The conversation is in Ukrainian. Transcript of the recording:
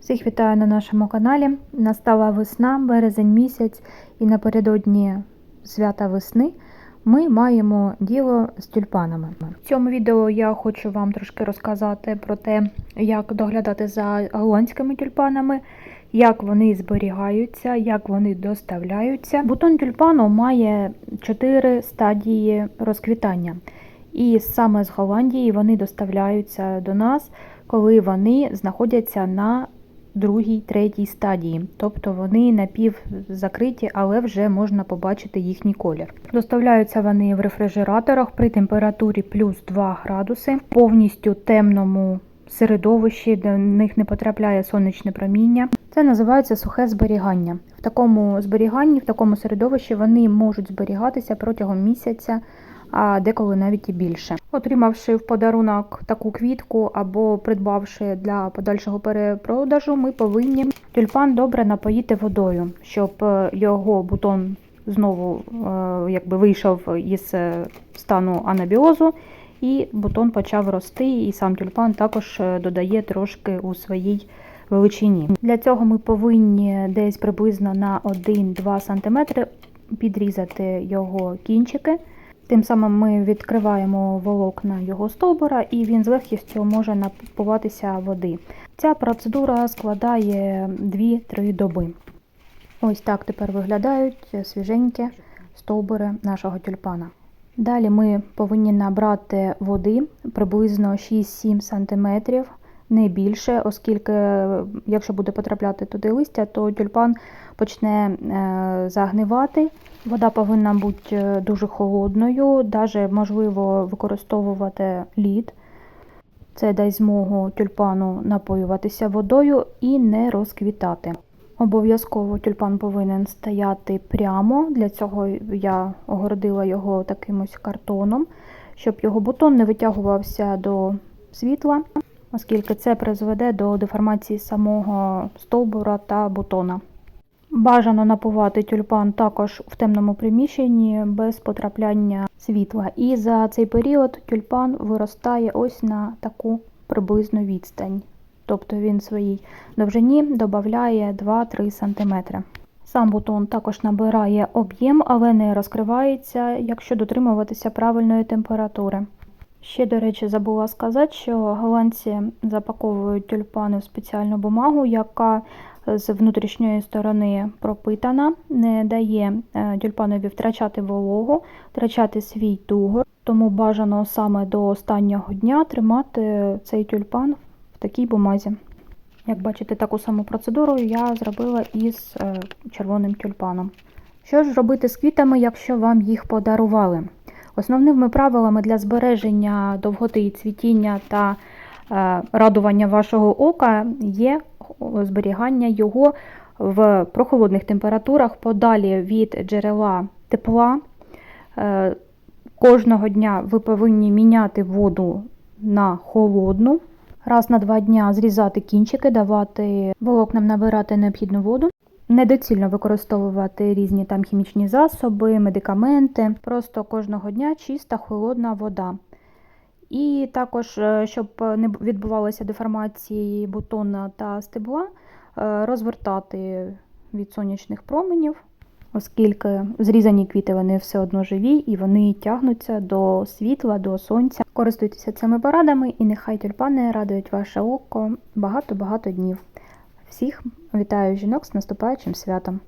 Всіх вітаю на нашому каналі. Настала весна, березень місяць, і напередодні свята весни ми маємо діло з тюльпанами. В цьому відео я хочу вам трошки розказати про те, як доглядати за голландськими тюльпанами, як вони зберігаються, як вони доставляються. Бутон тюльпану має 4 стадії розквітання. І саме з Голландії вони доставляються до нас, коли вони знаходяться на другій, третій стадії, тобто вони напівзакриті, але вже можна побачити їхній колір. Доставляються вони в рефрижераторах при температурі плюс 2 градуси, повністю темному середовищі, де в них не потрапляє сонячне проміння. Це називається сухе зберігання. В такому зберіганні, в такому середовищі вони можуть зберігатися протягом місяця а деколи навіть і більше. Отримавши в подарунок таку квітку або придбавши для подальшого перепродажу, ми повинні тюльпан добре напоїти водою, щоб е, його бутон знову е, якби вийшов із е, стану анабіозу, і бутон почав рости, і сам тюльпан також додає трошки у своїй величині. Для цього ми повинні десь приблизно на 1-2 см підрізати його кінчики. Тим самим ми відкриваємо волокна його стовбура, і він з легкістю може напуватися води. Ця процедура складає 2-3 доби. Ось так тепер виглядають свіженькі стовбури нашого тюльпана. Далі ми повинні набрати води приблизно 6-7 см, не більше, оскільки, якщо буде потрапляти туди листя, то тюльпан почне е, загнивати. Вода повинна бути е, дуже холодною, навіть можливо використовувати лід. Це дасть змогу тюльпану напоюватися водою і не розквітати. Обов'язково тюльпан повинен стояти прямо. Для цього я огородила його таким ось картоном, щоб його бутон не витягувався до світла, оскільки це призведе до деформації самого стовбура та бутона. Бажано напувати тюльпан також в темному приміщенні без потрапляння світла. І за цей період тюльпан виростає ось на таку приблизну відстань. Тобто він своїй довжині додає 2-3 см. Сам бутон також набирає об'єм, але не розкривається, якщо дотримуватися правильної температури. Ще, до речі, забула сказати, що голландці запаковують тюльпани в спеціальну бумагу, яка з внутрішньої сторони пропитана, не дає е, тюльпанові втрачати вологу, втрачати свій тугор. Тому бажано саме до останнього дня тримати цей тюльпан в такій бумазі. Як бачите, таку саму процедуру я зробила із е, червоним тюльпаном. Що ж робити з квітами, якщо вам їх подарували? Основними правилами для збереження довготи і цвітіння та е, радування вашого ока є зберігання його в прохолодних температурах подалі від джерела тепла. Е, Кожного дня ви повинні міняти воду на холодну. Раз на два дня зрізати кінчики, давати волокнам набирати необхідну воду. Недоцільно використовувати різні там хімічні засоби, медикаменти. Просто кожного дня чиста холодна вода. І також, е, щоб не відбувалося деформації бутона та стебла, е, розвертати від сонячних променів, оскільки зрізані квіти вони все одно живі і вони тягнуться до світла, до сонця. Користуйтеся цими порадами, і нехай тюльпани радують ваше око багато-багато днів. Всіх вітаю жінок з наступаючим святом!